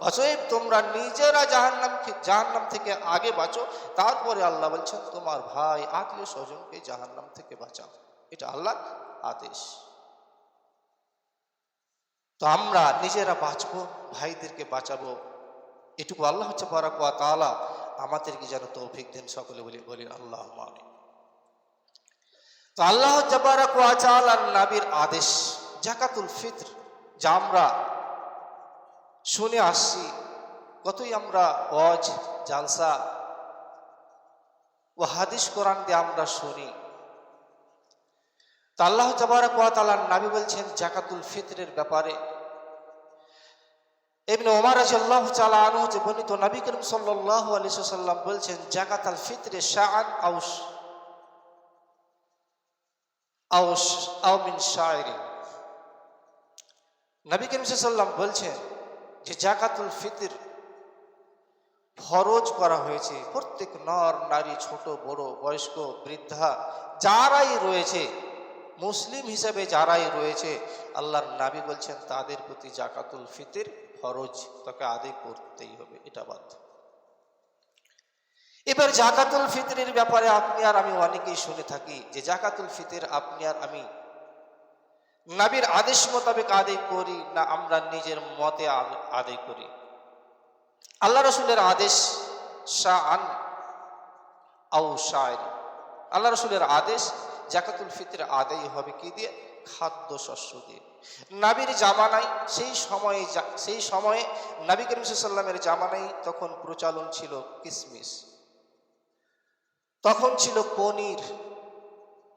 অতএব তোমরা নিজেরা জাহান্নাম জাহান্নাম থেকে আগে বাঁচো। তারপরে আল্লাহ বলছেন, তোমার ভাই, আত্মীয় স্বজনকে জাহান্নাম থেকে বাঁচাও। এটা আল্লাহ আদেশ। তো আমরা নিজেরা বাঁচবো, ভাইদেরকে বাঁচাবো। এটুকু আল্লাহ হচ্ছে বারাকুয়া তালা আমাদেরকে যেন তৌফিক দেন সকলে বলি বলি আল্লাহ আমিন। তো আল্লাহ জবারাকুয়া আর নাবির আদেশ, জাকাতুল ফিত্র, যা আমরা শুনে আসছি। কতই আমরা অজ, জালসা। ও হাদিস কোরআন দিয়ে আমরা শুনি। তা আল্লাহ জবারক ওয়া তাআলার নবী বলছেন, জাকাতুল ফিতরের ব্যাপারে। ইবনে ওমর রাদিয়াল্লাহু তাআলা আনহু যে বর্ণিত নবী করিম সাল্লাল্লাহু আলাইহি ওয়াসাল্লাম বলছেন, জাকাতুল ফিতরে শাআন আউস আউস আও মিন শায়রি নবী করিম সাল্লাল্লাহু বলছেন যে জাকাতুল ফিতর ফরজ করা হয়েছে, প্রত্যেক নর, নারী, ছোট, বড়, বয়স্ক, বৃদ্ধা, যারাই রয়েছে, মুসলিম হিসেবে যারাই রয়েছে, আল্লাহর নাবি বলছেন, তাদের প্রতি জাকাতুল ফিতির ফরজ, তাকে আদায় করতেই হবে, এটা বাধ্য এবার জাকাতুল ফিতরের ব্যাপারে আপনি আর আমি অনেকেই শুনে থাকি যে জাকাতুল ফিতর আপনি আর আমি নাবির আদেশ মোতাবেক আদায় করি না আমরা নিজের মতে আদায় করি। আল্লাহ রসুলের আদেশ শাহ আন আউ আল্লাহ রসুলের আদেশ জাকাতুল ফিতর আদায় হবে কি দিয়ে? খাদ্য শস্য দিয়ে। নাবির জামানাই সেই সময়ে সেই সময়ে নবী করিম সাল্লামের জামানাই তখন প্রচলন ছিল কিসমিস। তখন ছিল পনির,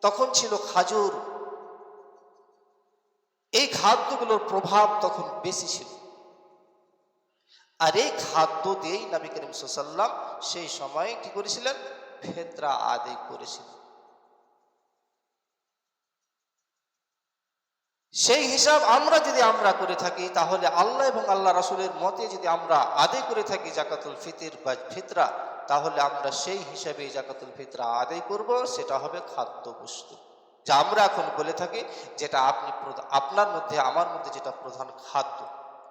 তখন ছিল খাজুর এই খাদ্যগুলোর প্রভাব তখন বেশি ছিল। আর এই খাদ্য দিয়েই নবী করিম সাল্লাম সেই সময়ে কি করেছিলেন? ফেতরা আদায় করেছিলেন। সেই হিসাব আমরা যদি আমরা করে থাকি, তাহলে আল্লাহ এবং আল্লাহ রাসূলের মতে যদি আমরা আদায় করে থাকি জাকাতুল ফিতির বা ফিতরা, তাহলে আমরা সেই হিসাবে জাকাতুল ফিতরা আদায় করব, সেটা হবে খাদ্য বস্তু যা আমরা এখন বলে থাকি, যেটা আপনি আপনার মধ্যে, আমার মধ্যে যেটা প্রধান খাদ্য,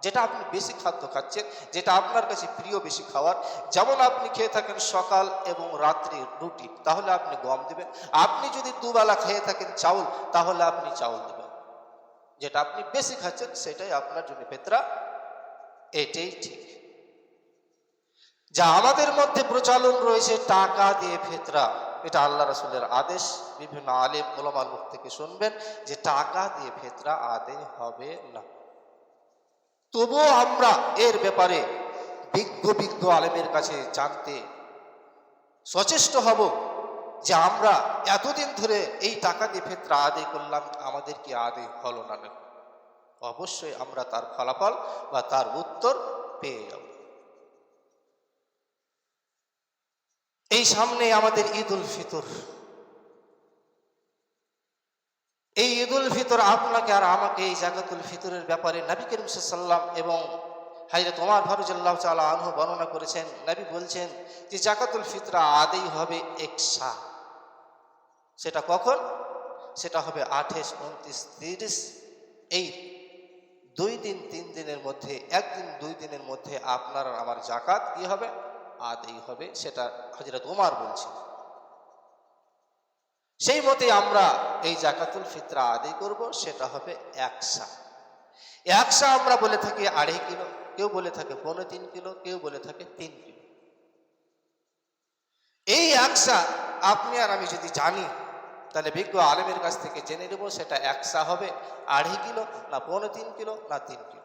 যেটা আপনি বেশি খাদ্য খাচ্ছেন, যেটা আপনার কাছে প্রিয় বেশি খাওয়ার, যেমন আপনি খেয়ে থাকেন সকাল এবং রাত্রি রুটি, তাহলে আপনি গম দেবেন। আপনি যদি দুবেলা খেয়ে থাকেন চাউল, তাহলে আপনি চাউল দেবেন। যেটা আপনি বেশি খাচ্ছেন, সেটাই আপনার জন্য ফেতরা এটাই ঠিক। যা আমাদের মধ্যে প্রচলন রয়েছে, টাকা দিয়ে ফেতরা। এটা আল্লাহ রসুলের আদেশ। বিভিন্ন আলেম ওলামার মুখ থেকে শুনবেন যে টাকা দিয়ে ফেতরা আদেয় হবে না। তবুও আমরা এর ব্যাপারে বিজ্ঞ বিজ্ঞ আলেমের কাছে জানতে সচেষ্ট হব যে আমরা এতদিন ধরে এই টাকা দিয়ে ফেতরা আদায় করলাম, আমাদের কি আদায় হলো না? অবশ্যই আমরা তার ফলাফল বা তার উত্তর পেয়ে যাব। এই সামনে আমাদের ঈদ উল ফিতর। এই ঈদ উল ফিতর আপনাকে আর আমাকে এই জাকাতুল ফিতরের ব্যাপারে নবী করিম সাল্লাম এবং হাইরত ওমার ফারুজাল্লাহ চালা আনহু বর্ণনা করেছেন। নবী বলছেন যে জাকাতুল ফিতরা আদেই হবে একসা। সেটা কখন? সেটা হবে আঠাশ, উনত্রিশ, তিরিশ। এই দুই দিন, তিন দিনের মধ্যে, একদিন, দুই দিনের মধ্যে আপনার আমার জাকাত কি হবে? আদেই হবে, সেটা হজরত ওমার বলছেন সেই মতে আমরা এই জাকাতুল ফিতরা আদায় করব, সেটা হবে একসা একসা আমরা বলে থাকি আড়াই কিলো, কেউ বলে থাকে পনেরো তিন কিলো, কেউ বলে থাকে তিন কিলো। এই একসা আপনি আর আমি যদি জানি, তাহলে বিজ্ঞ আলমের কাছ থেকে জেনে নেব সেটা একসা হবে, আড়াই কিলো না পনেরো তিন কিলো না তিন কিলো।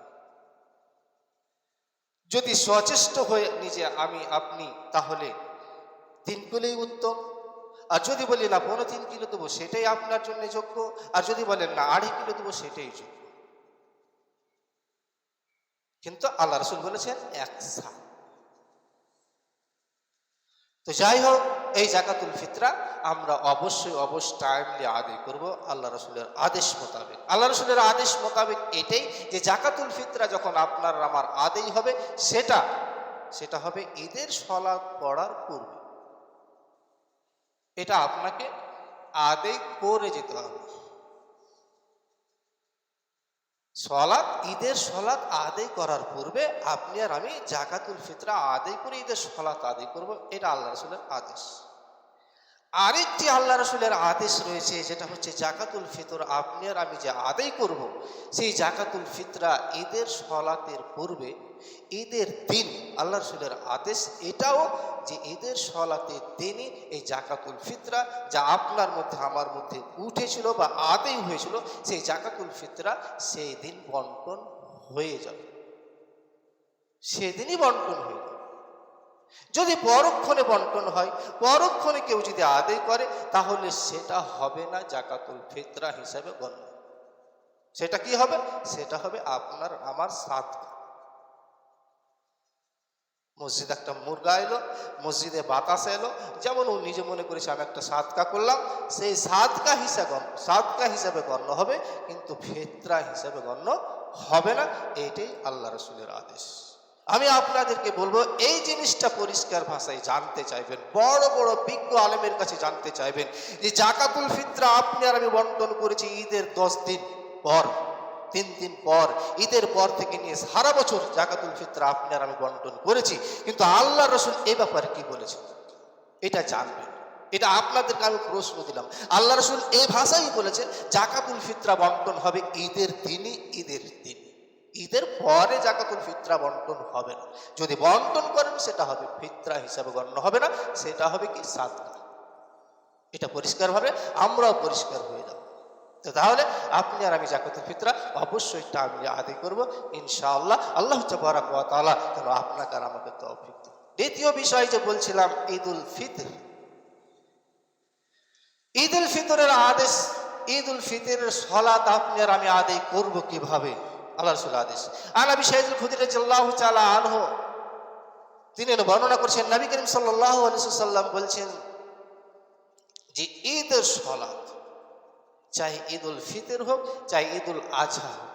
যদি সচেষ্ট হয়ে নিজে আমি, আপনি, তাহলে তিন কিলোই উত্তম। আর যদি বলি, না, পনেরো তিন কিলো দেবো, সেটাই আপনার জন্য যোগ্য। আর যদি বলেন, না, আড়াই কিলো দেবো, সেটাই যোগ্য। কিন্তু আল্লাহ রসুল বলেছেন একসা তো যাই হোক এই জাকাতুল ফিতরা আমরা অবশ্যই অবশ্য টাইমলি আদায় করব আল্লাহ রসুলের আদেশ মোতাবেক। আল্লাহ রসুলের আদেশ মোতাবেক এটাই যে জাকাতুল ফিতরা যখন আপনার আমার আদেই হবে, সেটা সেটা হবে ঈদের সলা পড়ার পূর্বে। এটা আপনাকে আদেই করে যেতে হবে। সলাৎ, ঈদের সলাদ আদায় করার পূর্বে আপনি আর আমি জাকাতুল ফিতরা আদায় করে ঈদের সলাৎ আদায় করব, এটা আল্লাহ রসুলের আদেশ। আরেকটি আল্লাহ রসুলের আদেশ রয়েছে, যেটা হচ্ছে জাকাতুল ফিতর। আপনি আর আমি যে আদায় করব, সেই জাকাতুল ফিতরা ঈদের সলাতের পূর্বে, ঈদের দিন আল্লাহ রসুলের আদেশ এটাও যে ঈদের সলাতের দিনই এই জাকাতুল ফিতরা, যা আপনার মধ্যে, আমার মধ্যে উঠেছিল বা আদেই হয়েছিল, সেই জাকাতুল ফিতরা সেই দিন বন্টন হয়ে যাবে। সেদিনই বন্টন হয়ে যাবে। যদি পরক্ষণে বন্টন হয়, পরক্ষণে কেউ যদি আদায় করে, তাহলে সেটা হবে না জাকাতুল ফিতরা হিসাবে গণ্য। সেটা কি হবে? সেটা হবে আপনার, আমার সাদকা। মসজিদ একটা মুরগা এলো, মসজিদে বাতাস এলো, যেমন ও নিজে মনে করেছে, আমি একটা সাদকা করলাম। সেই সাদকা হিসাবে সাদকা হিসাবে গণ্য হবে, কিন্তু ফেতরা হিসাবে গণ্য হবে না। এটাই আল্লাহ রসুলের আদেশ। আমি আপনাদেরকে বলব, এই জিনিসটা পরিষ্কার ভাষায় জানতে চাইবেন, বড় বড় বিজ্ঞ আলেমের কাছে জানতে চাইবেন যে জাকাতুল ফিতরা আপনি আর আমি বন্টন করেছি ঈদের দশ দিন পর, তিন দিন পর, ঈদের পর থেকে নিয়ে সারা বছর জাকাতুল ফিতরা আপনি আর আমি বন্টন করেছি, কিন্তু আল্লাহ রসুল এই ব্যাপারে কি বলেছে এটা জানবেন। এটা আপনাদেরকে আমি প্রশ্ন দিলাম। আল্লাহ রসুল এই ভাষাই বলেছে জাকাতুল ফিতরা বন্টন হবে ঈদের দিনই ঈদের দিন। ঈদের পরে জাকাতুল ফিতরা বন্টন হবে না। যদি বন্টন করেন, সেটা হবে ফিতরা হিসাবে গণ্য হবে না, সেটা হবে কি সাদকা। এটা পরিষ্কারভাবে আমরাও পরিষ্কার হয়ে যাব। তো তাহলে আপনি আর আমি জাকাতুল ফিতরা অবশ্যই এটা আমি আদায় করব, ইনশাআল্লাহ। আল্লাহ তবারাক তাআলা যেন আপনাকে আর আমাকে তৌফিক দেন। দ্বিতীয় বিষয় যে বলছিলাম, ঈদুল ফিতর। ঈদুল ফিতরের আদেশ ঈদ উল ফিতরের সলাত আপনি আর আমি আদায় করব কীভাবে? আল্লাহ রসুল আদেশ আনাবি শাহিদুল খুদির জাল্লাহ চালা আনহ, তিনি বর্ণনা করছেন, নবী করিম সাল্লাহ আলিয়াল্লাম বলছেন, যে ঈদের সলাত চাই ঈদুল ফিতর হোক, চাই ঈদুল আজহা হোক,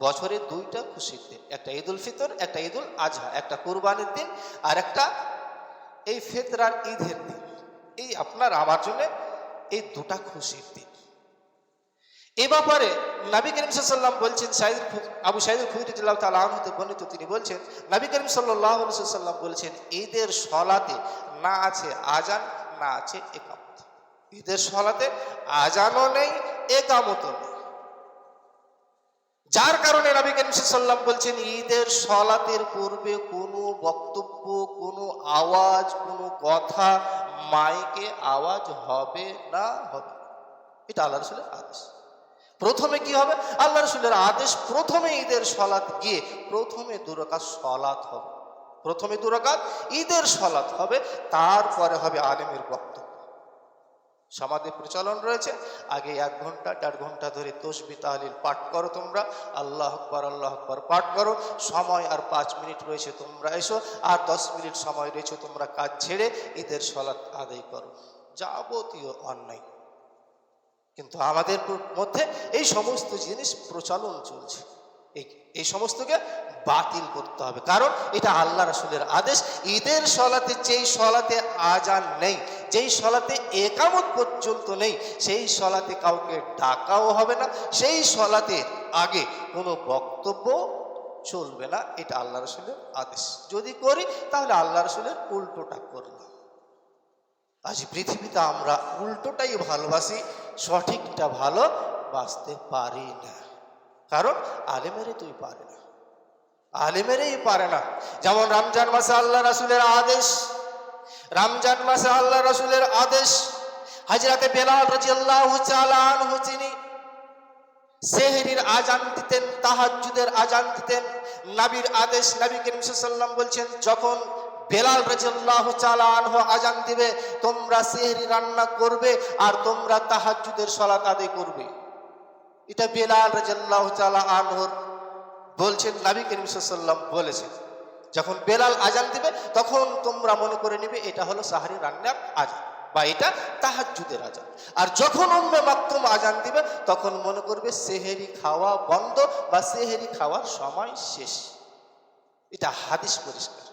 বছরে দুইটা খুশির দিন, একটা ঈদ উল ফিতর, একটা ঈদ উল আজহা একটা কোরবানির দিন আর একটা এই ফেতরার ঈদের দিন। এই আপনার, আমার জন্য এই দুটা খুশির দিন। এ ব্যাপারে নবী করিম সাল্লাম বলছেন, সাইদুল খু- আবু সাইদুল খুদরি জিল্লাহ তালা আনহতে বর্ণিত তিনি বলছেন, নবী করিম সাল্লাহ সাল্লাম বলছেন, ঈদের সলাতে না আছে আজান, না আছে একামত। ঈদের সলাতে আজানও নেই, একামতও নেই। যার কারণে নবী করিম সাল্লাম বলছেন, ঈদের সলাতের পূর্বে কোনো বক্তব্য, কোনো আওয়াজ, কোনো কথা মাইকে আওয়াজ হবে না, হবে এটা আল্লাহ রসুলের আদেশ। প্রথমে কি হবে? আল্লাহ রসুলের আদেশ প্রথমে ঈদের সলাত গিয়ে প্রথমে দুরকাত সলাত হবে। প্রথমে দুরকাত ঈদের সলাত হবে, তারপরে হবে আলেমের বক্তব্য। সমাধি প্রচলন রয়েছে। আগে এক ঘণ্টা, দেড় ঘণ্টা ধরে তসবি তাহলিল পাঠ করো তোমরা। আল্লাহ আকবর আল্লাহ আকবর পাঠ করো। সময় আর পাঁচ মিনিট রয়েছে, তোমরা এসো। আর দশ মিনিট সময় রয়েছে, তোমরা কাজ ছেড়ে ঈদের সলাৎ আদায় করো। যাবতীয় অন্যায়। কিন্তু আমাদের মধ্যে এই সমস্ত জিনিস প্রচলন চলছে। এই এই সমস্তকে বাতিল করতে হবে। কারণ এটা আল্লাহ রসুলের আদেশ, ঈদের সলাতে যেই সলাতে আজান নেই, যেই সলাতে একামত পর্যন্ত নেই, সেই সলাতে কাউকে ডাকাও হবে না, সেই সলাতে আগে কোনো বক্তব্য চলবে না, এটা আল্লাহ রসুলের আদেশ। যদি করি, তাহলে আল্লাহ রসুলের উল্টোটা করলাম। আজ পৃথিবীতে আমরা উল্টোটাই ভালোবাসি সঠিকটা ভালো বাঁচতে পারি না। কারণ আলেমেরে তুই পারে না। আলেমেরেই পারে না। যেমন রমজান মাসে আল্লাহ রাসুলের আদেশ। রমজান মাসে আল্লাহ রাসুলের আদেশ। হাজরাতে বেলাল তাআলা আনহু তিনি সেহরির আজান দিতেন, তাহাজ্জুদের আজান দিতেন, নবীর আদেশ, নবী করিম সাল্লাম বলছেন, যখন বেলাল রাজিয়াল্লাহু তাআলা আনহু আজান দিবে, তোমরা সেহরি রান্না করবে আর তোমরা তাহাজ্জুদের সালাত আদায় করবে। এটা বেলাল রাজিয়াল্লাহু তাআলা আনহুর বলছেন, নবী করিম সাল্লাম বলেছেন। যখন বেলাল আজান দিবে, তখন তোমরা মনে করে নিবে এটা হলো সাহারি রান্নার আজান বা এটা তাহাজ্জুদের আজান। আর যখন উম্মে মাকতুম আজান দিবে, তখন মনে করবে সেহেরি খাওয়া বন্ধ বা সেহেরি খাওয়ার সময় শেষ। এটা হাদিস পরিষ্কার।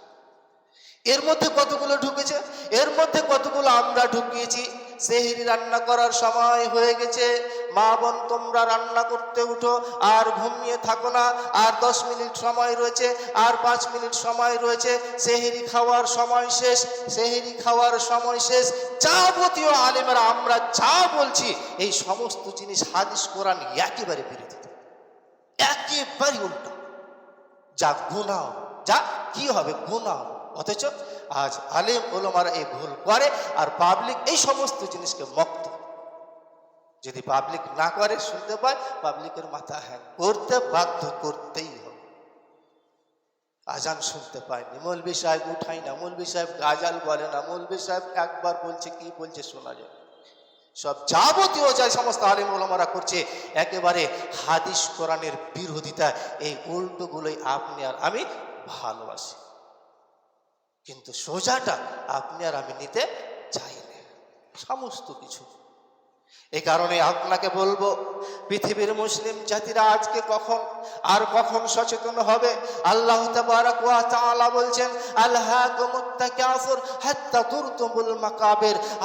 এর মধ্যে কতগুলো ঢুকেছে? এর মধ্যে কতগুলো আমরা ঢুকিয়েছি? সেহরি রান্না করার সময় হয়ে গেছে। মা বোন, তোমরা রান্না করতে উঠো, আর ঘুমিয়ে থাকো না। আর দশ মিনিট সময় রয়েছে, আর পাঁচ মিনিট সময় রয়েছে। সেহেরি খাওয়ার সময় শেষ, সেহেরি খাওয়ার সময় শেষ। যাবতীয় আলেমেরা, আমরা যা বলছি, এই সমস্ত জিনিস হাদিস, কোরআন একেবারে বিরোধী একেবারে উল্টো। যা গুণাও যা কি হবে? গুণাও অথচ আজ আলেম ওলমারা এই ভুল করে আর পাবলিক এই সমস্ত জিনিসকে মক্ত। যদি পাবলিক না করে, শুনতে পায় পাবলিকের মাথা হ্যাং করতে বাধ্য করতেই হবে। আজান শুনতে পায়নি মৌলবি সাহেব উঠাই না। মৌলবি সাহেব গাজাল বলে না। মৌলবি সাহেব একবার বলছে, কি বলছে শোনা যায় সব যাবতীয় যে সমস্ত আলিম ওলামারা করছে, একেবারে হাদিস কোরআনের বিরোধিতা, এই উল্টোগুলোই আপনি আর আমি ভালোবাসি। কিন্তু সোজাটা আপনি আর আমি নিতে চাই না সমস্ত কিছু এই কারণে আপনাকে বলব, পৃথিবীর মুসলিম জাতিরা আজকে কখন আর কখন সচেতন হবে? আল্লাহ বলছেন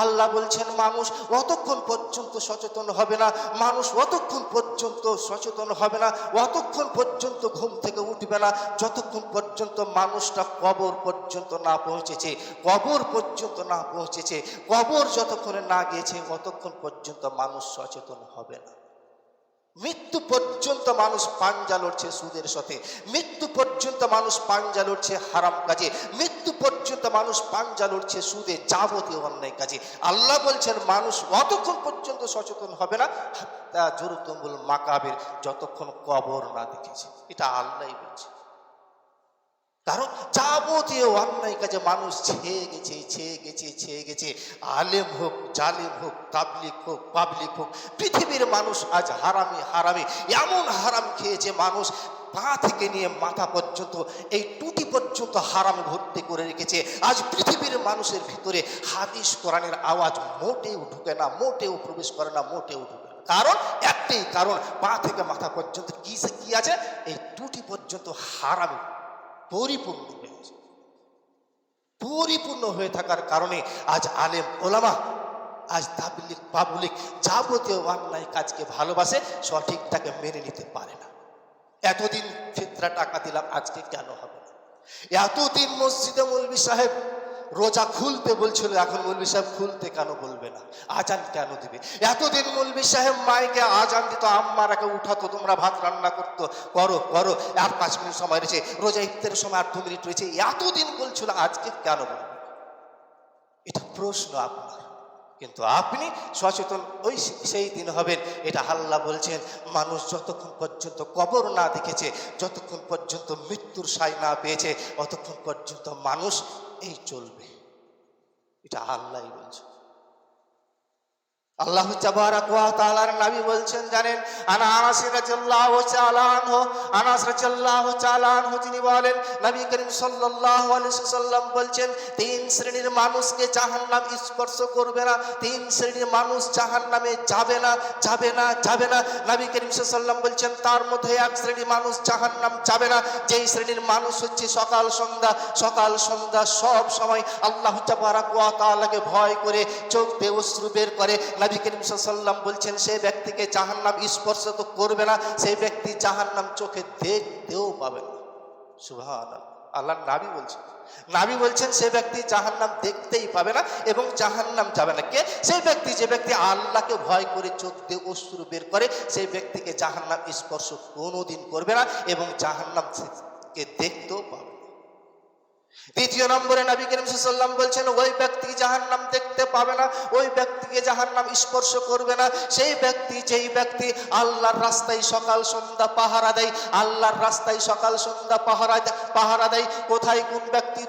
আল্লাহ বলছেন, মানুষ অতক্ষণ পর্যন্ত সচেতন হবে না, মানুষ অতক্ষণ পর্যন্ত সচেতন হবে না, অতক্ষণ পর্যন্ত ঘুম থেকে উঠবে না। যতক্ষণ পর্যন্ত মানুষটা কবর পর্যন্ত না পৌঁছেছে, কবর পর্যন্ত না পৌঁছেছে, কবর যতক্ষণে না গিয়েছে, অতক্ষণ পর্যন্ত মানুষ সচেতন হবে না। মৃত্যু পর্যন্ত মানুষ পাঞ্জা লড়ছে সুদের সাথে। মৃত্যু পর্যন্ত মানুষ পাঞ্জা লড়ছে হারাম কাজে। মৃত্যু পর্যন্ত মানুষ পাঞ্জা লড়ছে সুদে যাবতীয় অন্যায় কাজে। আল্লাহ বলছেন, মানুষ অতক্ষণ পর্যন্ত সচেতন হবে না, হাত্তা জোরতুমুল মাকাবের, যতক্ষণ কবর না দেখেছে। এটা আল্লাহ বলছে। কারণ যাবতীয় অন্যায় কাজে মানুষ ছেয়ে গেছে ছেয়ে গেছে ছেয়ে গেছে। আলেম হোক, জালেম হোক তাবলিক হোক, পাবলিক হোক, পৃথিবীর মানুষ আজ হারামে হারামে। এমন হারাম খেয়েছে মানুষ, পা থেকে নিয়ে মাথা পর্যন্ত, এই টুটি পর্যন্ত হারামে ভর্তি করে রেখেছে। আজ পৃথিবীর মানুষের ভিতরে হাদিস, কোরআনের আওয়াজ মোটেও ঢুকে না, মোটেও প্রবেশ করে না, মোটেও ঢুকে কারণ, একটাই কারণ, পা থেকে মাথা পর্যন্ত কি কি আছে? এই টুটি পর্যন্ত হারামে। পরিপূর্ণ হয়েছে। পরিপূর্ণ হয়ে থাকার কারণে আজ আলেম ওলামা, আজ তাবলিক পাবলিক যাবতীয় অন্যায় কাজকে ভালোবাসে, সঠিক সঠিকটাকে মেনে নিতে পারে না। এতদিন ফিতরা টাকা দিলাম, আজকে কেন হবে না? এতদিন মসজিদে মৌলবি সাহেব রোজা খুলতে বলছিল, এখন মৌলবি সাহেব খুলতে কেন বলবে না? আজান কেন দিবে? এতদিন মৌলবি সাহেব মাইকে আজান দিত আম্মারাকে উঠাতো, তোমরা ভাত রান্না করতো, করো করো। আর পাঁচ মিনিট সময় রয়েছে, রোজা ইফতারের সময় দু মিনিট রয়েছে। এতদিন বলছিল, আজকে কেন বলবে এটা প্রশ্ন আপনার। কিন্তু আপনি সচেতন, ওই সেই দিন হবেন, এটা হাল্লা বলছেন, মানুষ যতক্ষণ পর্যন্ত কবর না দেখেছে, যতক্ষণ পর্যন্ত মৃত্যুর সাই না পেয়েছে, অতক্ষণ পর্যন্ত মানুষ এই চলবে। এটা আল্লাহ বলছে। আল্লাহ ওয়া নবী বলছেন, জানেন তিনি বলেন, নবী করিম সাল্লাম বলছেন, তিন শ্রেণির মানুষকে জাহান্নাম স্পর্শ করবে না, তিন শ্রেণির মানুষ জাহান্নামে যাবে না যাবে না যাবে না। নবী করিম সাল্লাম বলছেন, তার মধ্যে এক শ্রেণির মানুষ জাহান্নাম যাবে না, যেই শ্রেণির মানুষ হচ্ছে সকাল সন্ধ্যা সকাল সন্ধ্যা সব সময় আল্লাহ তাবারাক ওয়া ভয় করে, চোখ দিয়ে বের করে। নবী করিম সাল্লাম বলছেন সেই ব্যক্তিকে জাহান্নাম স্পর্শ তো করবে না, সেই ব্যক্তি জাহান্নাম চোখে দেখতেও পাবে না। সুবহান আল্লাহ নাবি বলছেন। নাবি বলছেন সেই ব্যক্তি জাহান্নাম দেখতেই পাবে না এবং জাহান্নাম যাবে না। কে? সেই ব্যক্তি, যে ব্যক্তি আল্লাহকে ভয় করে চোখ দিয়ে অশ্রু বের করে, সেই ব্যক্তিকে জাহান্নাম স্পর্শ কোনোদিন করবে না এবং জাহান্নাম কে দেখতেও পাবে। দ্বিতীয় নম্বরে নবী করিম সাল্লাম বলছেন, ওই ব্যক্তি জাহান্নাম দেখতে পাবে না, ওই ব্যক্তিকে জাহান্নাম স্পর্শ করবে না। সেই ব্যক্তি, যেই ব্যক্তি আল্লাহর রাস্তায় সকাল সন্ধ্যা পাহারা দেয়, আল্লাহর রাস্তায় সকাল সন্ধ্যা পাহারা পাহারা দেয়, কোথায় কোন ব্যক্তি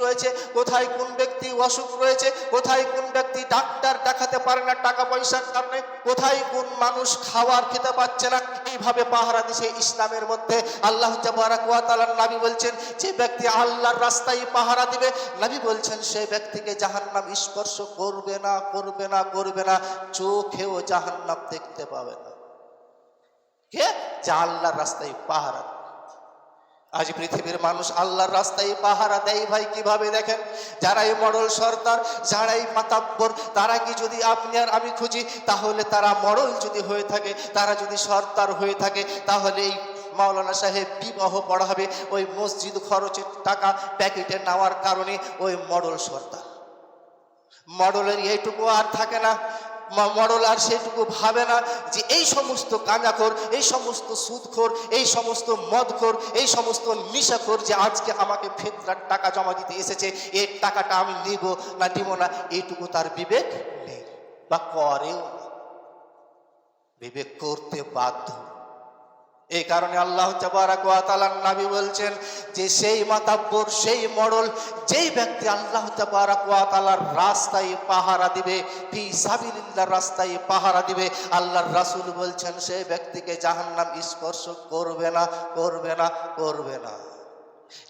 রয়েছে, কোথায় কোন ব্যক্তি অসুখ রয়েছে, কোথায় কোন ব্যক্তি ডাক্তার দেখাতে পারে না টাকা পয়সার কারণে, কোথায় কোন মানুষ খাবার খেতে পাচ্ছে না, এইভাবে পাহারা দিছে ইসলামের মধ্যে। আল্লাহ তাআলার নবী বলছেন, যে ব্যক্তি আল্লাহর রাস্তায় পাহারা দিবে, নবী বলছেন সেই ব্যক্তিকে জাহান্নাম স্পর্শ করবে না করবে না করবে না, চোখেও জাহান্নাম দেখতে পাবে না। কে? যে আল্লাহর রাস্তায় পাহারা। আজ পৃথিবীর মানুষ আল্লাহর রাস্তায় পাহারা দেয় ভাই, কীভাবে দেখেন? যারা এই মডল সর্দার, যারাই মাতাব্বর, তারা কি যদি আপনি আর আমি খুঁজি, তাহলে তারা মডল যদি হয়ে থাকে, তারা যদি সর্দার হয়ে থাকে, তাহলে এই মাওলানা সাহেব বিবাহ পড়াবে। ওই মসজিদ খরচের টাকা প্যাকেটে নেওয়ার কারণে ওই মডল সর্দার। মডেলের এইটুকু আর থাকে না। ম- মডেল আর সেটুকু ভাবে না যে এই সমস্ত গাঁজাখোর এই সমস্ত সুদখোর, এই সমস্ত মদখোর, এই সমস্ত নিশাখোর যে আজকে আমাকে ফেতরার টাকা জমা দিতে এসেছে, এর টাকাটা আমি নিব না, দিব না এইটুকু তার বিবেক নেই বা করেও বিবেক করতে বাধ্য। এই কারণে আল্লাহ তাআলার নাবি বলছেন যে সেই মাতাব্বর, সেই মডল যেই ব্যক্তি আল্লাহ তালার রাস্তায় পাহারা দিবে, ফি সাবিল্লার রাস্তায় পাহারা দিবে, আল্লাহর রাসুল বলছেন সেই ব্যক্তিকে জাহান্নাম স্পর্শ করবে না করবে না করবে না।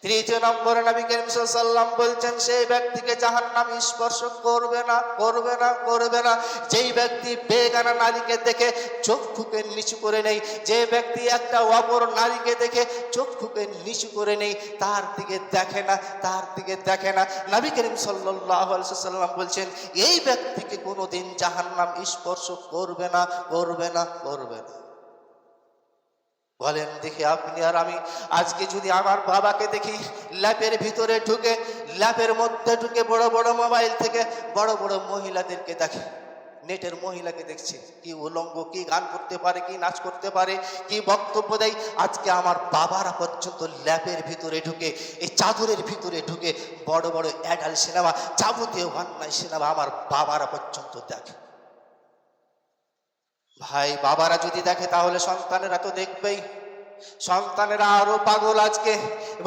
তৃতীয় নম্বরে নবী করিম সাল্লাম বলছেন, সেই ব্যক্তিকে জাহান্নাম স্পর্শ করবে না করবে না করবে না। যেই ব্যক্তি বেগানা নারীকে দেখে চক্ষুকে নিচু করে নেই, যে ব্যক্তি একটা অপর নারীকে দেখে চক্ষুকে নিচু করে নেই, তার দিকে দেখে না, তার দিকে দেখে না। নবী করিম সাল্লাম বলছেন, এই ব্যক্তিকে কোনোদিন জাহান্নাম স্পর্শ করবে না করবে না করবে না। বলেন, দেখি আপনি আর আমি, আজকে যদি আমার বাবাকে দেখি ল্যাপের ভিতরে ঢুকে, ল্যাপের মধ্যে ঢুকে বড় বড় মোবাইল থেকে বড় বড় মহিলাদেরকে দেখি, নেটের মহিলাকে দেখছি, কি উলঙ্গ, কি গান করতে পারে, কি নাচ করতে পারে, কি বক্তব্য দেয়, আজকে আমার বাবারা পর্যন্ত ল্যাপের ভিতরে ঢুকে, এই চাদরের ভিতরে ঢুকে বড় বড় অ্যাডাল সিনেমা যাবতীয় অন্যায় সিনেমা আমার বাবারা পর্যন্ত দেখে। ভাই বাবারা যদি দেখে, তাহলে সন্তানেরা তো দেখবেই। সন্তানেরা আরও পাগল আজকে।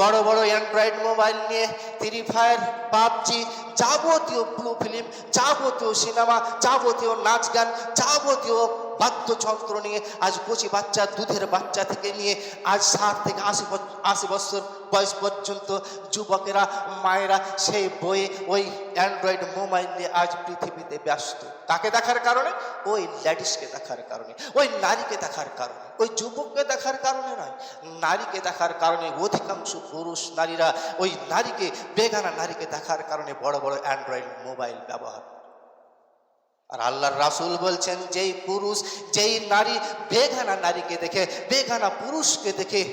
বড় বড় অ্যান্ড্রয়েড মোবাইল নিয়ে ফ্রি ফায়ার পাবজি, যাবতীয় ব্লু ফিল্ম যাবতীয় সিনেমা যাবতীয় নাচ গান, যাবতীয় বাদ্যযন্ত্র নিয়ে, আজ কচি বাচ্চা, দুধের বাচ্চা থেকে নিয়ে, আজ ষাট থেকে আশি আশি বছর বয়স পর্যন্ত যুবকেরা, মায়েরা সেই বইয়ে, ওই অ্যান্ড্রয়েড মোবাইল নিয়ে আজ পৃথিবীতে ব্যস্ত কাকে দেখার কারণে ওই ল্যাডিসকে দেখার কারণে, ওই নারীকে দেখার কারণে, ওই যুবককে দেখার কারণে নয়, নারীকে দেখার কারণে অধিকাংশ পুরুষ নারীরা ওই নারীকে, বেগানা নারীকে দেখার কারণে বড় বড় অ্যান্ড্রয়েড মোবাইল ব্যবহার। আর আল্লাহর রাসুল বলছেন, যেই পুরুষ, যেই নারী বেগানা নারীকে দেখে বেগানা পুরুষকে দেখে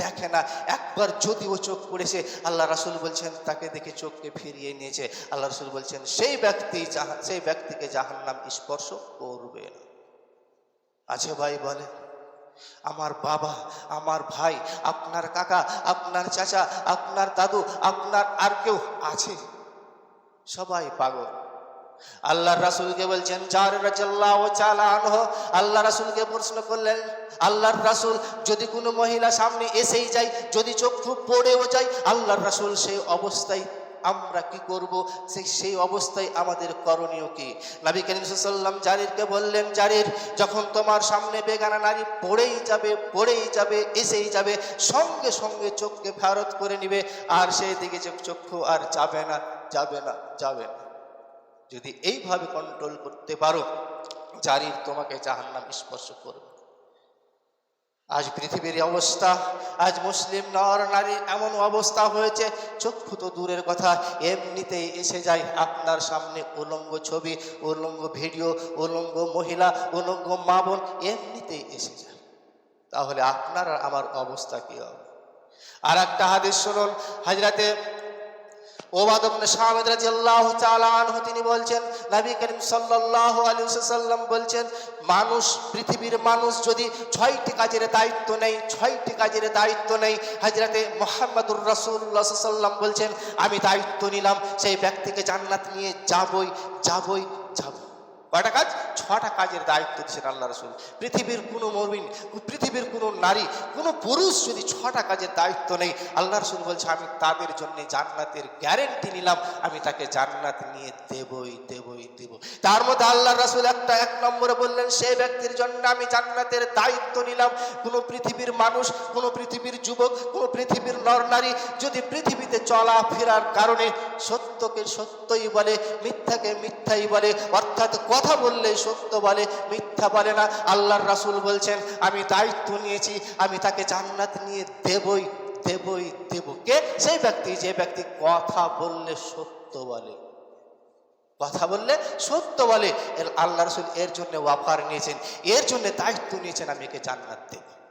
দেখে না, একবার যদিও চোখ পড়েছে আল্লাহ রাসুল বলছেন, তাকে দেখে চোখকে ফিরিয়ে নিয়েছে। আল্লাহ রাসূল বলছেন, সেই ব্যক্তি সেই ব্যক্তিকে জাহান্নাম স্পর্শ করবে না। আছে ভাই, বলে, আমার বাবা, আমার ভাই, আপনার কাকা, আপনার চাচা, আপনার দাদু, আপনার আর কেউ আছে? সবাই পাগল। আল্লাহ রাসূলকে বলছেন যার রাজাল্লাহ চালা আনহ আল্লাহ রাসূলকে প্রশ্ন করলেন, আল্লাহর রাসূল যদি কোনো মহিলা সামনে এসেই যায়, যদি চক্ষু পড়েও যায়, আল্লাহর রাসূল সেই অবস্থায় আমরা কি করব? সেই সেই অবস্থায় আমাদের করণীয় কি? নবী করিম সাল্লাম জারিরকে বললেন, জারির, যখন তোমার সামনে বেগানা নারী পড়েই যাবে পড়েই যাবে, এসেই যাবে, সঙ্গে সঙ্গে চোখকে ফেরত করে নিবে, আর সেই দিকে চক্ষু আর যাবে না যাবে না যাবে না। যদি এইভাবে কন্ট্রোল করতে পারো, জারির তোমাকে জাহান্নাম স্পর্শ করবে। আজ পৃথিবীর অবস্থা, আজ মুসলিম নর নারীর এমন অবস্থা হয়েছে চক্ষু তো দূরের কথা, এমনিতেই এসে যায় আপনার সামনে উলঙ্গ ছবি, উলঙ্গ ভিডিও, উলঙ্গ মহিলা, উলঙ্গ মা বোন, এমনিতেই এসে যায়। তাহলে আপনার আর আমার অবস্থা কি হবে? আর একটা হাদিস শুনুন, হাজরাতে ওবাদ ইবনে সামিদ রাদিয়াল্লাহু তাআলা আনহু তিনি বলছেন, নবী করিম সাল্লাল্লাহু আলাইহি ওয়াসাল্লাম বলছেন, মানুষ, পৃথিবীর মানুষ যদি ছয়টি কাজের দায়িত্ব নেই ছয়টি কাজের দায়িত্ব নেই হযরতে মোহাম্মদুর রাসূলুল্লাহ সাল্লাল্লাহু বলছেন, আমি দায়িত্ব নিলাম, সেই ব্যক্তিকে জান্নাত নিয়ে যাবই যাবই যাব কয়টা কাজ? ছটা কাজের দায়িত্ব দিচ্ছেন আল্লাহ রসুল। পৃথিবীর কোনো মমিন, পৃথিবীর কোনো নারী, কোনো পুরুষ যদি ছটা কাজের দায়িত্ব নেই, আল্লাহ রসুল বলছে, আমি তাদের জন্য জান্নাতের গ্যারেন্টি নিলাম, আমি তাকে জান্নাত নিয়ে দেবই দেবই, দেব। তার মধ্যে আল্লাহ রসুল একটা এক নম্বরে বললেন সেই ব্যক্তির জন্য আমি জান্নাতের দায়িত্ব নিলাম। কোনো পৃথিবীর মানুষ, কোনো পৃথিবীর যুবক, কোনো পৃথিবীর নর নারী যদি পৃথিবীতে চলা ফেরার কারণে সত্যকে সত্যই বলে, মিথ্যাকে মিথ্যাই বলে, অর্থাৎ কথা বললে সত্য বলে, মিথ্যা বলে না। আল্লাহর রাসুল বলছেন, আমি দায়িত্ব নিয়েছি, আমি তাকে জান্নাত নিয়ে দেবই দেবই, দেব। কে? সেই ব্যক্তি, যে ব্যক্তি কথা বললে সত্য বলে। কথা বললে সত্য বলে। আল্লাহ রসুল এর জন্য ওয়াফার নিয়েছেন, এর জন্য দায়িত্ব নিয়েছেন, আমি একে জান্নাত দেব।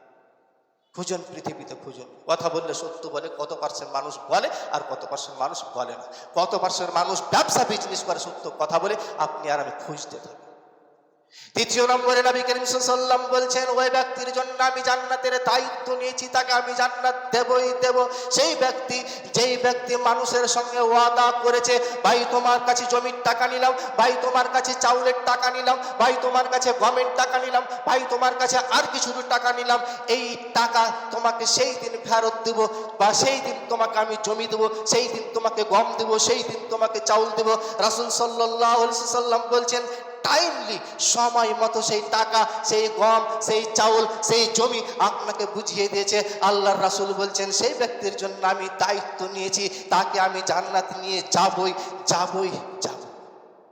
খুঁজুন পৃথিবীতে খুঁজুন কথা বললে সত্য বলে, কত পার্সেন্ট মানুষ বলে আর কত পার্সেন্ট মানুষ বলে না। কত পার্সেন্ট মানুষ ব্যবসা বিজনেস করে সত্য কথা বলে, আপনি আর আমি খুঁজতে থাকি তৃতীয় নম্বরে নবী করিম সাল্লাম বলছেন, ওই ব্যক্তির জন্য আমি জান্নাতের দায়িত্ব নিয়েছি, তাকে আমি জান্নাত দেবই দেব। সেই ব্যক্তি, যেই ব্যক্তি মানুষের সঙ্গে ওয়াদা করেছে, ভাই, তোমার কাছে জমির টাকা নিলাম, ভাই, তোমার কাছে চাউলের টাকা নিলাম, ভাই, তোমার কাছে গমের টাকা নিলাম, ভাই, তোমার কাছে আর কিছুর টাকা নিলাম, এই টাকা তোমাকে সেই দিন ফেরত দেব বা সেই দিন তোমাকে আমি জমি দেবো, সেই দিন তোমাকে গম দেবো, সেই দিন তোমাকে চাউল দেবো। রাসুল সাল্লাহ সাল্লাম বলছেন টাইমলি সময় মতো সেই টাকা, সেই গম, সেই চাউল, সেই জমি আপনাকে বুঝিয়ে দিয়েছে। আল্লাহর রাসুল বলছেন, সেই ব্যক্তির জন্য আমি দায়িত্ব নিয়েছি, তাকে আমি জান্নাত নিয়ে যাবই যাবই, যাব।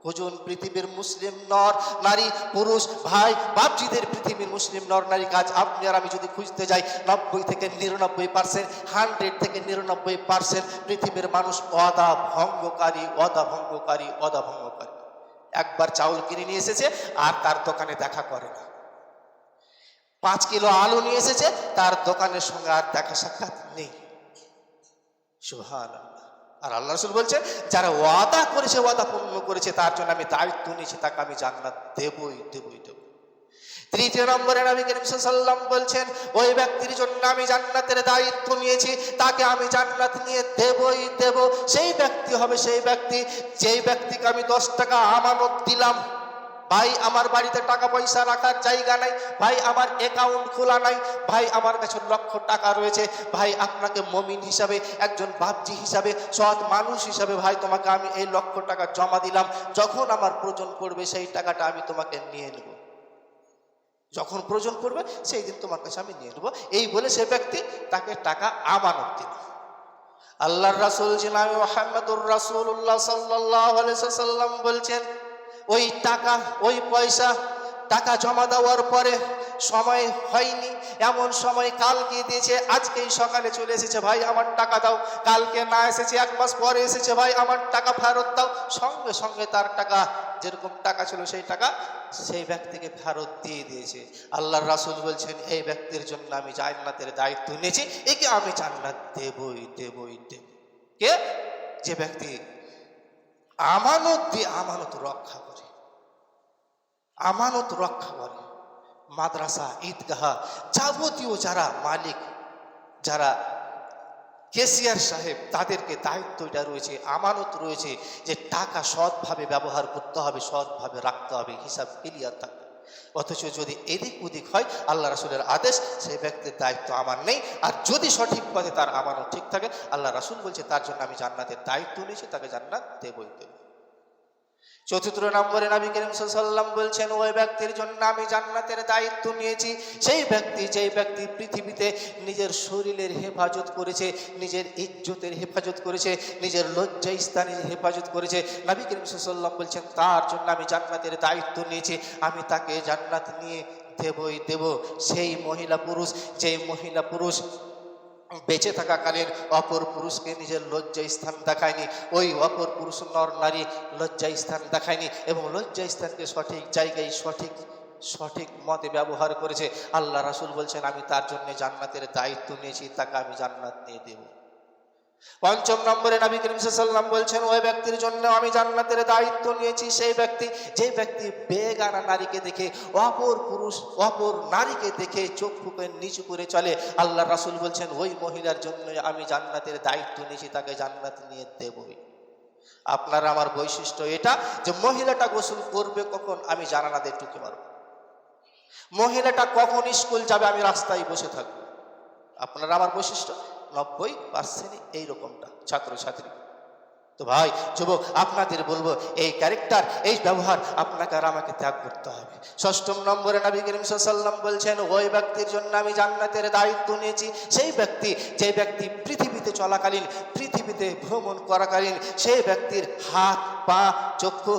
খুঁজুন পৃথিবীর মুসলিম নর, নারী, পুরুষ, ভাই, বাপজিদের পৃথিবীর মুসলিম নর, নারী কাজ আপনি আর আমি যদি খুঁজতে যাই, নব্বই থেকে নিরানব্বই পার্সেন্ট হান্ড্রেড থেকে নিরানব্বই পার্সেন্ট পৃথিবীর মানুষ অদা ভঙ্গকারী অদা ভঙ্গকারী অদা ভঙ্গকারী। একবার চাউল কিনে নিয়ে এসেছে আর তার দোকানে দেখা করে না। পাঁচ কিলো আলু নিয়ে এসেছে, তার দোকানের সঙ্গে আর দেখা সাক্ষাৎ নেই। আর আল্লাহ রসুল বলছেন, যারা ওয়াদা করেছে, ওয়াদা পূর্ণ করেছে, তার জন্য আমি দায়িত্ব নিয়েছি, তাকে আমি জান্নাত দেবই দেবই দেব তৃতীয় নম্বরে নবী করিম সাল্লাম বলছেন, ওই ব্যক্তির জন্য আমি জান্নাতের দায়িত্ব নিয়েছি, তাকে আমি জান্নাত নিয়ে দেবই দেব। সেই ব্যক্তি হবে সেই ব্যক্তি, যেই ব্যক্তিকে আমি দশ টাকা আমানত দিলাম। ভাই, আমার বাড়িতে টাকা পয়সা রাখার জায়গা নাই। ভাই, আমার অ্যাকাউন্ট খোলা নাই। ভাই, আমার কাছে লক্ষ টাকা রয়েছে। ভাই, আপনাকে মমিন হিসাবে, একজন বাপজি হিসাবে, সৎ মানুষ হিসাবে, ভাই, তোমাকে আমি এই লক্ষ টাকা জমা দিলাম। যখন আমার প্রয়োজন পড়বে, সেই টাকাটা আমি তোমাকে নিয়ে নেব। যখন প্রয়োজন পড়বে, সেই দিন তোমার কাছে আমি নিয়ে নেব। এই বলে সে ব্যক্তি তাকে টাকা আমানত দিল। আল্লাহর রাসুল জিনাবি মোহাম্মদুর রাসুল্লাহ সাল্লাহ সাল্লাম বলছেন, ওই টাকা, ওই পয়সা টাকা জমা দেওয়ার পরে সময় হয়নি, এমন সময় কালকে দিয়েছে, আজকেই সকালে চলে এসেছে, ভাই, আমার টাকা দাও। কালকে না এসেছে, এক মাস পরে এসেছে, ভাই, আমার টাকা ফেরত দাও। সঙ্গে সঙ্গে তার টাকা, যেরকম টাকা ছিল সেই টাকা সেই ব্যক্তিকে ফেরত দিয়ে দিয়েছে। আল্লাহর রাসুল বলছেন, এই ব্যক্তির জন্য আমি জান্নাতের দায়িত্ব নিয়েছি, একে আমি জান্নাত দেবই দেবই দেব কে? যে ব্যক্তি আমানত দিয়ে আমানত রক্ষা করে। আমানত রক্ষা করে। মাদ্রাসা, ঈদগাহ যাবতীয় যারা মালিক, যারা কেসিয়ার সাহেব, তাদেরকে দায়িত্ব এটা রয়েছে, আমানত রয়েছে যে টাকা সৎভাবে ব্যবহার করতে হবে, সৎভাবে রাখতে হবে, হিসাব ক্লিয়ার থাকবে অথচ যদি এদিক ওদিক হয়, আল্লাহ রাসুলের আদেশ, সেই ব্যক্তির দায়িত্ব আমার নেই। আর যদি সঠিক পথে তার আমানত ঠিক থাকে, আল্লাহ রাসুল বলছে, তার জন্য আমি জান্নাতের দায়িত্ব নিয়েছি, তাকে জান্নাত দেবই দেব চতুর্থ নম্বরে নবী করিম সাল্লাম বলছেন, ওই ব্যক্তির জন্য আমি জান্নাতের দায়িত্ব নিয়েছি। সেই ব্যক্তি, যেই ব্যক্তি পৃথিবীতে নিজের শরীরের হেফাজত করেছে, নিজের ইজ্জতের হেফাজত করেছে, নিজের লজ্জা স্থানের হেফাজত করেছে, নবী করিম সাল্লাম বলছেন, তার জন্য আমি জান্নাতের দায়িত্ব নিয়েছি। আমি তাকে জান্নাত নিয়ে দেবই দেব। সেই মহিলা পুরুষ, যেই মহিলা পুরুষ বেঁচে থাকাকালীন অপর পুরুষকে নিজের লজ্জা স্থান দেখায়নি। ওই অপর পুরুষ নর নারী লজ্জা স্থান দেখায়নি এবং লজ্জা স্থানকে সঠিক জায়গায় সঠিক সঠিক মতে ব্যবহার করেছে। আল্লাহ রাসুল বলছেন, আমি তার জন্য জান্নাতের দায়িত্ব নিয়েছি, তাকে আমি জান্নাত নিয়ে দেব। পঞ্চম নম্বরে নবী করিম সাল্লাম বলছেন ওই ব্যক্তির জন্য আমি জান্নাতের দায়িত্ব নিয়েছি সেই ব্যক্তি, যে ব্যক্তি বেগানা নারীকে দেখে, অপর পুরুষ, অপর নারীকে দেখে চোখ ফুকে নিচু করে চলে। আল্লাহ রাসুল বলছেন, ওই মহিলার জন্য আমি জান্নাতের দায়িত্ব নিয়েছি, তাকে জান্নাত নিয়ে দেবই। আপনার আমার বৈশিষ্ট্য এটা যে মহিলাটা গোসল করবে কখন, আমি জানানাদের টুকে মারব মহিলাটা কখন স্কুল যাবে, আমি রাস্তায় বসে থাকব। আপনার আমার বৈশিষ্ট্য? নব্বই পার্সেন্ট এইরকমটা ছাত্রছাত্রী। তো ভাই, যুবক, আপনাদের বলব, এই ক্যারেক্টার এই ব্যবহার আপনাকে আর আমাকে ত্যাগ করতে হবে। ষষ্ঠম নম্বরে নবী করিম সাল্লাম বলছেন, ওই ব্যক্তির জন্য আমি জান্নাতের দায়িত্ব নিয়েছি। সেই ব্যক্তি, যে ব্যক্তি পৃথিবীতে চলাকালীন, পৃথিবীতে ভ্রমণ করাকালীন সেই ব্যক্তির হাত, পা, চক্ষু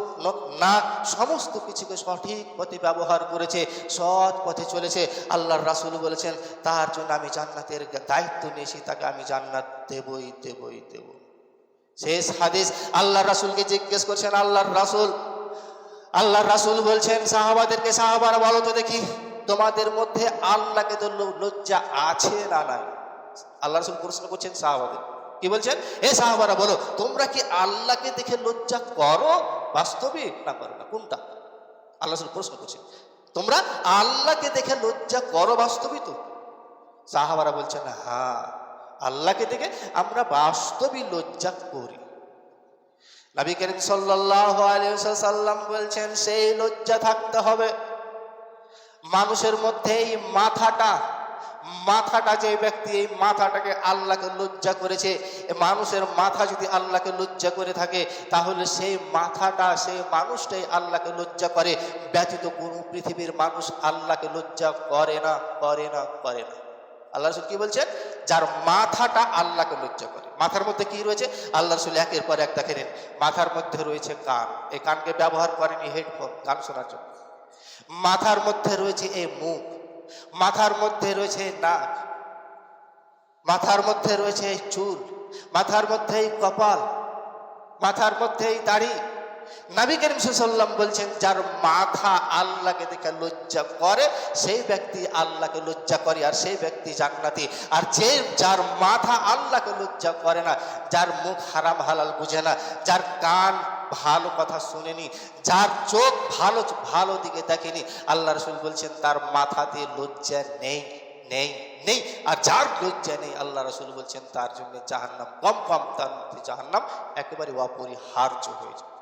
নাক, সমস্ত কিছুকে সঠিক পথে ব্যবহার করেছে, সৎ পথে চলেছে। আল্লাহর রাসূল বলেছেন, তার জন্য আমি জান্নাতের দায়িত্ব নিয়েছি, তাকে আমি জান্নাত দেবই দেবই, দেবো। শেষ হাদিস। আল্লাহ রাসুলকে জিজ্ঞেস করছেন, আল্লাহর রাসুল? আল্লাহর রাসূল বলছেন, সাহাবাদেরকে, সাহাবারা বলো তো দেখি, তোমাদের মধ্যে আল্লাহকে তো লজ্জা আছে না নাই? আল্লাহ রাসূল প্রশ্ন করছেন, সাহাবাদের। কি বলছেন? এ সাহাবারা, বলো, তোমরা কি আল্লাহকে দেখে লজ্জা করো? বাস্তবিক না করো না? কোনটা? আল্লাহ রাসূল প্রশ্ন করছেন, তোমরা আল্লাহকে দেখে লজ্জা করো বাস্তবিক তো? সাহাবারা বলছেন হ্যাঁ। আল্লাহকে দেখে আমরা বাস্তবিক লজ্জা করি। নবী করিম সাল্লাম বলছেন, সেই লজ্জা থাকতে হবে। মানুষের মধ্যে এই মাথাটা মাথাটা যে ব্যক্তি, এই মাথাটাকে আল্লাহকে লজ্জা করেছে মানুষের মাথা যদি আল্লাহকে লজ্জা করে থাকে, তাহলে সেই মাথাটা, সেই মানুষটাই আল্লাহকে লজ্জা করে। ব্যতীত কোনো পৃথিবীর মানুষ আল্লাহকে লজ্জা করে না করে না করে না। আল্লাহ রসুল কি বলছেন? যার মাথাটা আল্লাহকে লজ্জা করে। মাথার মধ্যে কি রয়েছে? আল্লাহ রসুল একের পর এক দেখে নিন। মাথার মধ্যে রয়েছে কান। এই কানকে ব্যবহার করেনি হেডফোন, গান শোনার জন্য। মাথার মধ্যে রয়েছে এই মুখ। মাথার মধ্যে রয়েছে নাক। মাথার মধ্যে রয়েছে চুল। মাথার মধ্যে কপাল। মাথার মধ্যে এই দাড়ি। নবী করিম সাল্লাম বলছেন, যার মাথা আল্লাহকে দেখে লজ্জা করে, সেই ব্যক্তি আল্লাহকে লজ্জা করে আর সেই ব্যক্তি জান্নাতি। আর যে, যার মাথা আল্লাহকে লজ্জা করে না, যার মুখ হারাম হালাল বুঝে না, যার কান ভালো কথা শুনেনি, যার চোখ ভালো ভালো দিকে দেখেনি, আল্লাহ রসুল বলছেন, তার মাথাতে লজ্জা নেই নেই নেই। আর যার লজ্জা নেই, আল্লাহ রসুল বলছেন, তার জন্য জাহান্নাম কম কম তার মধ্যে জাহান্নাম একেবারে অপরিহার্য হয়ে যায়।